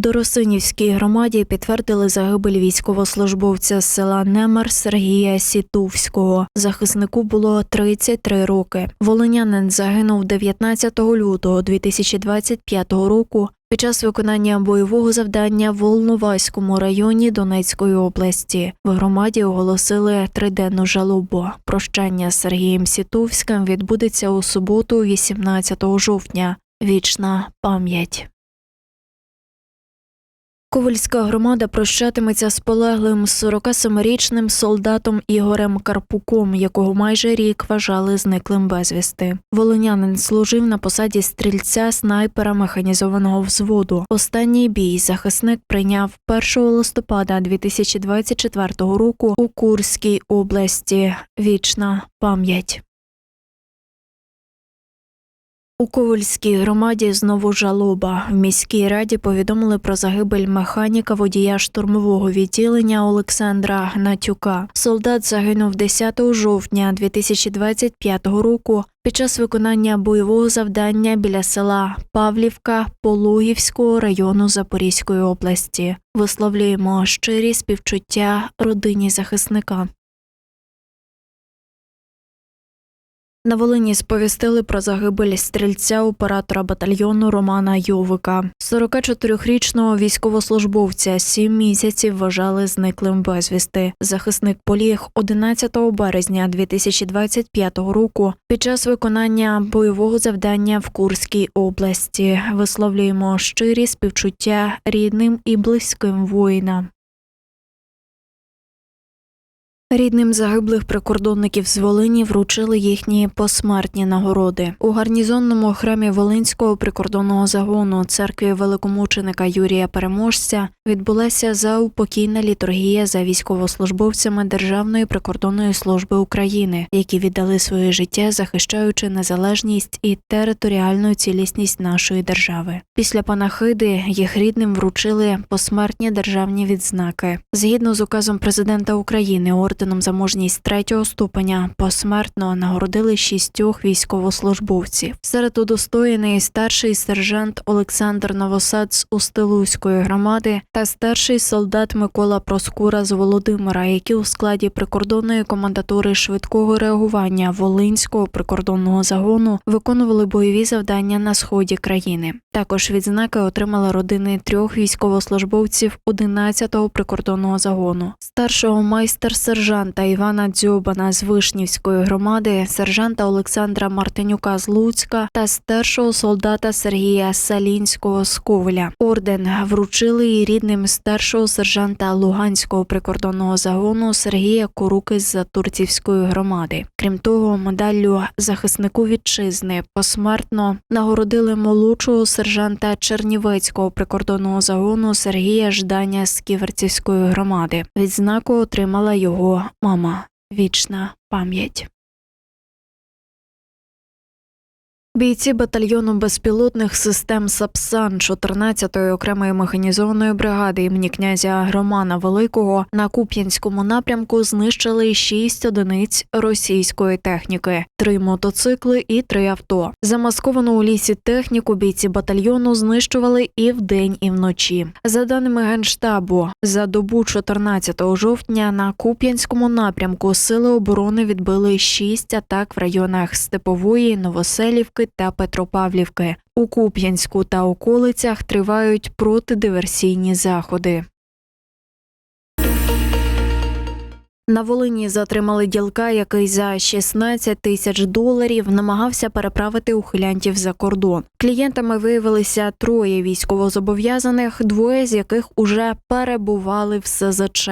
Доросинівській громаді підтвердили загибель військовослужбовця з села Немер Сергія Сітувського. Захиснику було 33 роки. Волинянин загинув 19 лютого 2025 року під час виконання бойового завдання в Волноваському районі Донецької області. В громаді оголосили триденну жалобу. Прощання з Сергієм Сітувським відбудеться у суботу, 18 жовтня. Вічна пам'ять. Ковальська громада прощатиметься з полеглим 47-річним солдатом Ігорем Карпуком, якого майже рік вважали зниклим безвісти. Волинянин служив на посаді стрільця снайпера механізованого взводу. Останній бій захисник прийняв 1 листопада 2024 року у Курській області. Вічна пам'ять. У Ковальській громаді знову жалоба. В міській раді повідомили про загибель механіка водія штурмового відділення Олександра Гнатюка. Солдат загинув 10 жовтня 2025 року під час виконання бойового завдання біля села Павлівка Пологівського району Запорізької області. Висловлюємо щирі співчуття родині захисника. На Волині сповістили про загибель стрільця оператора батальйону Романа Йовика. 44-річного військовослужбовця сім місяців вважали зниклим безвісти. Захисник поліг 11 березня 2025 року під час виконання бойового завдання в Курській області. Висловлюємо щирі співчуття рідним і близьким воїна. Рідним загиблих прикордонників з Волині вручили їхні посмертні нагороди. У гарнізонному храмі Волинського прикордонного загону церкві великомученика Юрія Переможця відбулася заупокійна літургія за військовослужбовцями Державної прикордонної служби України, які віддали своє життя, захищаючи незалежність і територіальну цілісність нашої держави. Після панахиди їх рідним вручили посмертні державні відзнаки згідно з указом президента України орденом за мужність третього ступеня посмертно нагородили шістьох військовослужбовців. Серед удостоєний старший сержант Олександр Новосад з Устилузької громади та старший солдат Микола Проскура з Володимира, які у складі прикордонної командатури швидкого реагування Волинського прикордонного загону виконували бойові завдання на сході країни. Також відзнаки отримали родини трьох військовослужбовців 11-го прикордонного загону, старшого майстер-сержанта Івана Дзьобана з Вишнівської громади, сержанта Олександра Мартинюка з Луцька та старшого солдата Сергія Салінського з Ковеля. Орден вручили і рідним старшого сержанта Луганського прикордонного загону Сергія Куруки з Затурцівської громади. Крім того, медаллю захиснику вітчизни посмертно нагородили молодшого сержанта Чернівецького прикордонного загону Сергія Жданя з Ківерцівської громади. Відзнаку отримала його мама. Вічна пам'ять. Бійці батальйону безпілотних систем САПСАН 14-ї окремої механізованої бригади імені князя Романа Великого на Куп'янському напрямку знищили шість одиниць російської техніки, три мотоцикли і три авто. Замасковану у лісі техніку бійці батальйону знищували і вдень, і вночі. За даними генштабу, за добу 14 жовтня на Куп'янському напрямку сили оборони відбили шість атак в районах Степової, Новоселівки та Петропавлівки. У Куп'янську та околицях тривають протидиверсійні заходи. На Волині затримали ділка, який за 16 тисяч доларів намагався переправити ухилянтів за кордон. Клієнтами виявилися троє військовозобов'язаних, двоє з яких уже перебували в СЗЧ.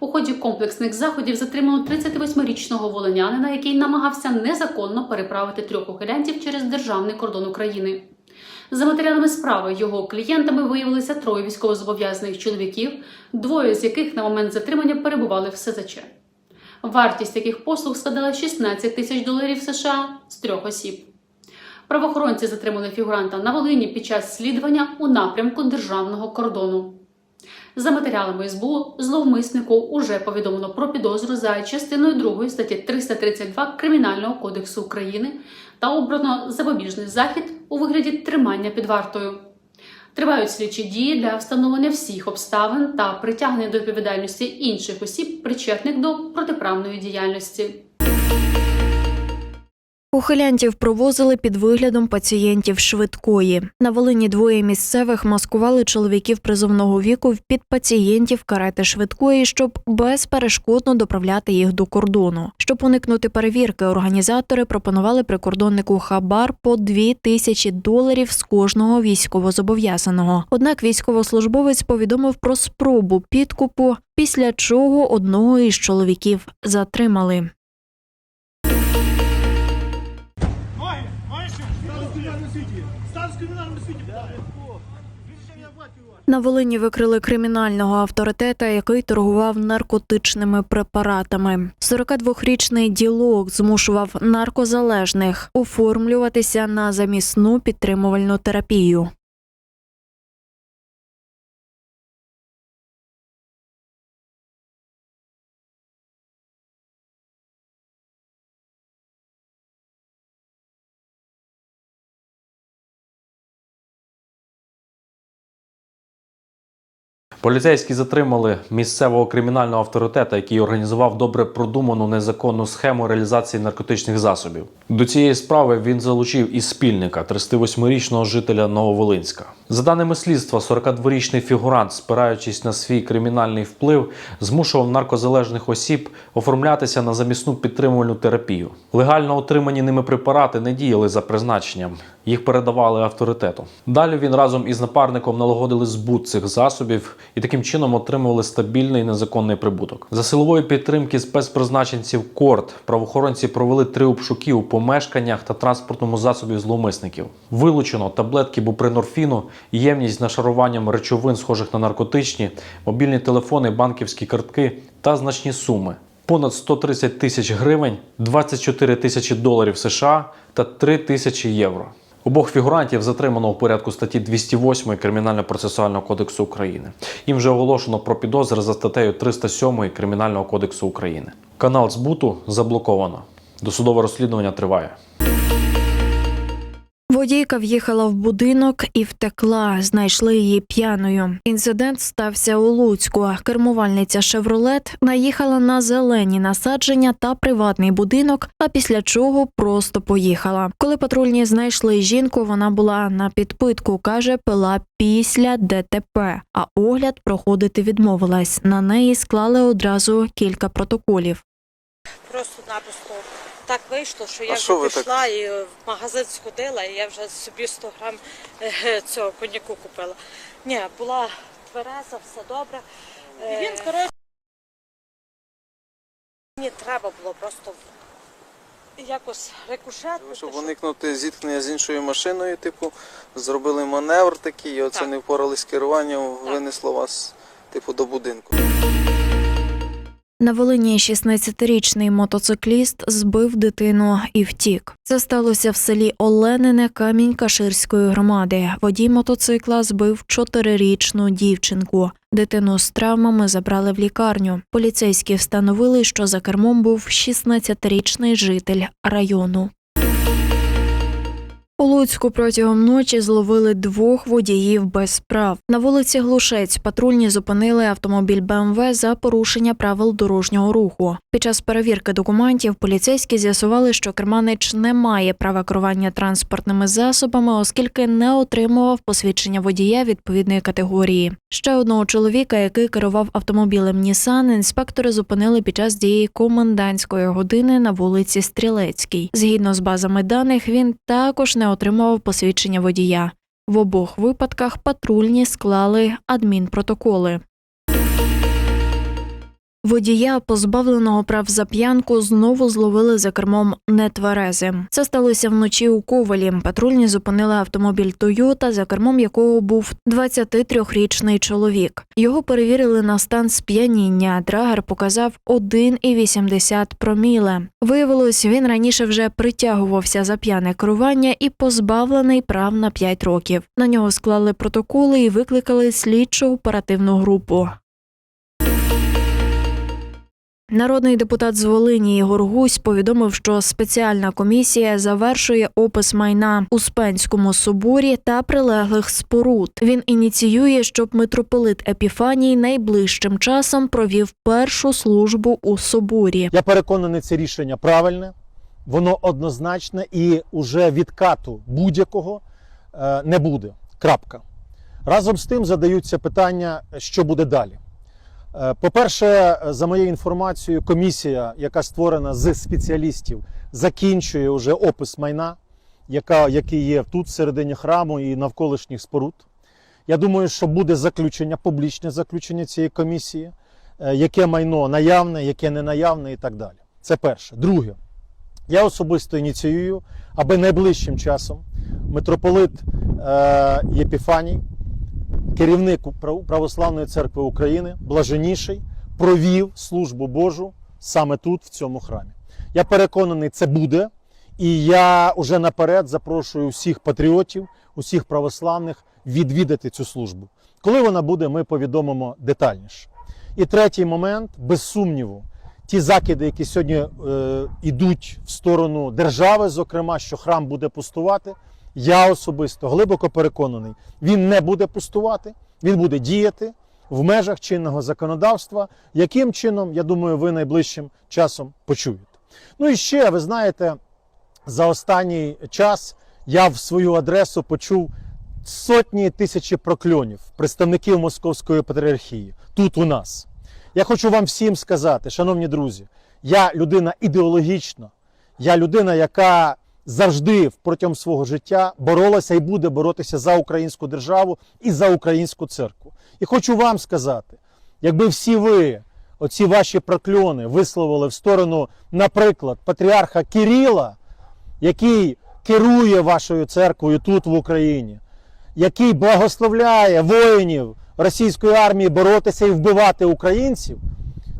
У ході комплексних заходів затримано 38-річного волинянина, який намагався незаконно переправити трьох ухилянтів через державний кордон України. За матеріалами справи його клієнтами виявилися троє військовозобов'язаних чоловіків, двоє з яких на момент затримання перебували в СЗЧ. Вартість таких послуг складала 16 тисяч доларів США з трьох осіб. Правоохоронці затримали фігуранта на Волині під час слідування у напрямку державного кордону. За матеріалами СБУ зловмиснику уже повідомлено про підозру за частиною 2 статті 332 Кримінального кодексу України та обрано запобіжний захід у вигляді тримання під вартою. Тривають слідчі дії для встановлення всіх обставин та притягнення до відповідальності інших осіб, причетних до протиправної діяльності. Ухилянтів провозили під виглядом пацієнтів швидкої. На Волині двоє місцевих маскували чоловіків призовного віку під пацієнтів карети швидкої, щоб безперешкодно доправляти їх до кордону. Щоб уникнути перевірки, організатори пропонували прикордоннику хабар по дві тисячі доларів з кожного військовозобов'язаного. Однак військовослужбовець повідомив про спробу підкупу, після чого одного із чоловіків затримали. На Волині викрили кримінального авторитета, який торгував наркотичними препаратами. 42-річний ділок змушував наркозалежних оформлюватися на замісну підтримувальну терапію. Поліцейські затримали місцевого кримінального авторитета, який організував добре продуману незаконну схему реалізації наркотичних засобів. До цієї справи він залучив і спільника 38-річного жителя Нововолинська. За даними слідства, 42-річний фігурант, спираючись на свій кримінальний вплив, змушував наркозалежних осіб оформлятися на замісну підтримувальну терапію. Легально отримані ними препарати не діяли за призначенням, їх передавали авторитету. Далі він разом із напарником налагодили збут цих засобів і таким чином отримували стабільний незаконний прибуток. За силової підтримки спецпризначенців КОРД правоохоронці провели три обшуки у помешканнях та транспортному засобі зловмисників. Вилучено таблетки бупринорфіну, ємність з нашаруванням речовин, схожих на наркотичні, мобільні телефони, банківські картки та значні суми. Понад 130 тисяч гривень, 24 тисячі доларів США та 3 тисячі євро. Обох фігурантів затримано у порядку статті 208 Кримінально-процесуального кодексу України. Їм вже оголошено про підозри за статтею 307 Кримінального кодексу України. Канал збуту заблоковано. Досудове розслідування триває. Водійка в'їхала в будинок і втекла. Знайшли її п'яною. Інцидент стався у Луцьку. Кермувальниця Шевролет наїхала на зелені насадження та приватний будинок, а після чого просто поїхала. Коли патрульні знайшли жінку, вона була на підпитку. каже, пила після ДТП. А огляд проходити відмовилась. На неї склали одразу кілька протоколів. Просто-напросто так вийшло, що я А що вже ви так? пішла і в магазин сходила, і я вже собі 100 грам е, цього коньяку купила. Ні, була твереза, все добре. Е, Він, коротше, мені треба було просто якось рикошетнути. Щоб уникнути зіткнення з іншою машиною, типу, зробили маневр такий, і оце Так. не впорались з керуванням, Так. винесло вас, типу, до будинку. На Волині 16-річний мотоцикліст збив дитину і втік. Це сталося в селі Оленине Камінь-Каширської громади. Водій мотоцикла збив чотирирічну дівчинку. Дитину з травмами забрали в лікарню. Поліцейські встановили, що за кермом був 16-річний житель району. У Луцьку протягом ночі зловили двох водіїв без прав. На вулиці Глушець патрульні зупинили автомобіль БМВ за порушення правил дорожнього руху. Під час перевірки документів поліцейські з'ясували, що керманич не має права керування транспортними засобами, оскільки не отримував посвідчення водія відповідної категорії. Ще одного чоловіка, який керував автомобілем Нісан, інспектори зупинили під час дії комендантської години на вулиці Стрілецькій. Згідно з базами даних, він також не отримував посвідчення водія. В обох випадках патрульні склали адмінпротоколи. Водія, позбавленого прав за п'янку, знову зловили за кермом нетверезим. Це сталося вночі у Ковалі. Патрульні зупинили автомобіль Тойота, за кермом якого був 23-річний чоловік. Його перевірили на стан сп'яніння. Драгер показав 1,80 проміле. Виявилось, він раніше вже притягувався за п'яне керування і позбавлений прав на 5 років. На нього склали протоколи і викликали слідчу оперативну групу. Народний депутат з Волині Ігор Гусь повідомив, що спеціальна комісія завершує опис майна у Спенському соборі та прилеглих споруд. Він ініціює, щоб митрополит Епіфаній найближчим часом провів першу службу у соборі. Я переконаний, це рішення правильне, воно однозначне і уже відкату будь-якого е, не буде. Крапка. Разом з тим задаються питання, що буде далі. Е, По-перше, за моєю інформацією, комісія, яка створена з спеціалістів, закінчує вже опис майна, яка, який є тут, всередині храму і навколишніх споруд. Я думаю, що буде заключення, публічне заключення цієї комісії, е, яке майно наявне, яке не наявне і так далі. Це перше. Друге, я особисто ініціюю, аби найближчим часом митрополит е, Єпіфаній, керівник Православної церкви України, блаженніший, провів службу Божу саме тут, в цьому храмі. Я переконаний, це буде. І я уже наперед запрошую всіх патріотів, усіх православних відвідати цю службу. Коли вона буде, ми повідомимо детальніше. І третій момент, без сумніву, ті закиди, які сьогодні е, йдуть в сторону держави, зокрема, що храм буде пустувати, я особисто глибоко переконаний, він не буде пустувати, він буде діяти в межах чинного законодавства. Яким чином, я думаю, ви найближчим часом почуєте. Ну і ще, ви знаєте, за останній час я в свою адресу почув сотні тисячі прокльонів представників Московської патріархії тут у нас. Я хочу вам всім сказати, шановні друзі, я людина ідеологічна, я людина, яка завжди протягом свого життя боролася і буде боротися за українську державу і за українську церкву. І хочу вам сказати, якби всі ви, оці ваші прокльони, висловили в сторону, наприклад, патріарха Кирила, який керує вашою церквою тут в Україні, який благословляє воїнів російської армії боротися і вбивати українців,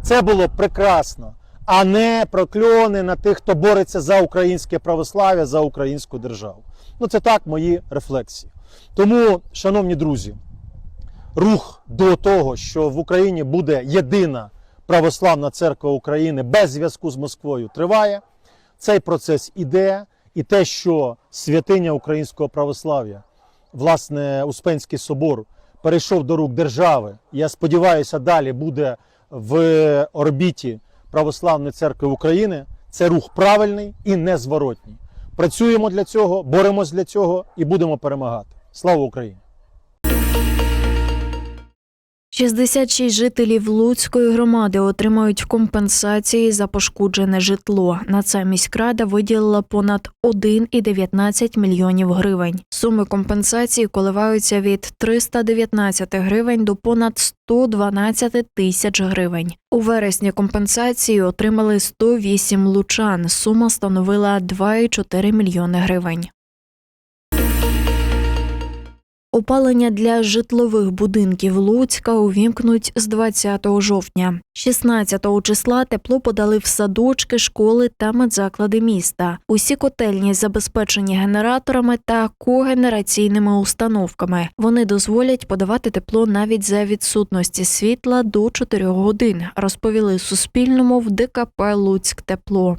це було б прекрасно, а не прокльони на тих, хто бореться за українське православ'я, за українську державу. Ну, це так мої рефлексії. Тому, шановні друзі, рух до того, що в Україні буде єдина православна церква України без зв'язку з Москвою, триває. Цей процес іде, і те, що святиня українського православ'я, власне, Успенський собор, перейшов до рук держави. Я сподіваюся, далі буде в орбіті Православної церкви України. Це рух правильний і незворотній. Працюємо для цього, боремось для цього і будемо перемагати. Слава Україні! 66 жителів Луцької громади отримають компенсації за пошкоджене житло. На це міськрада виділила понад 1,19 мільйонів гривень. Суми компенсації коливаються від 319 гривень до понад 112 тисяч гривень. У вересні компенсації отримали 108 лучан. Сума становила 2,4 мільйони гривень. Опалення для житлових будинків Луцька увімкнуть з 20 жовтня. 16 числа тепло подали в садочки, школи та медзаклади міста. Усі котельні забезпечені генераторами та когенераційними установками. Вони дозволять подавати тепло навіть за відсутності світла до 4 годин, розповіли Суспільному в ДКП Луцьк Тепло.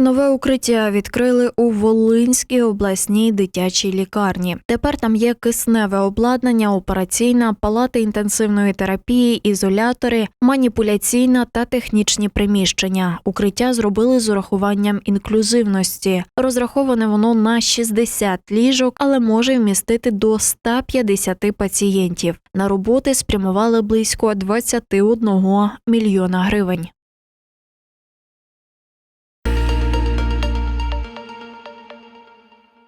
Нове укриття відкрили у Волинській обласній дитячій лікарні. Тепер там є кисневе обладнання, операційна, палати інтенсивної терапії, ізолятори, маніпуляційна та технічні приміщення. Укриття зробили з урахуванням інклюзивності. Розраховане воно на 60 ліжок, але може вмістити до 150 пацієнтів. На роботи спрямували близько 21 мільйона гривень.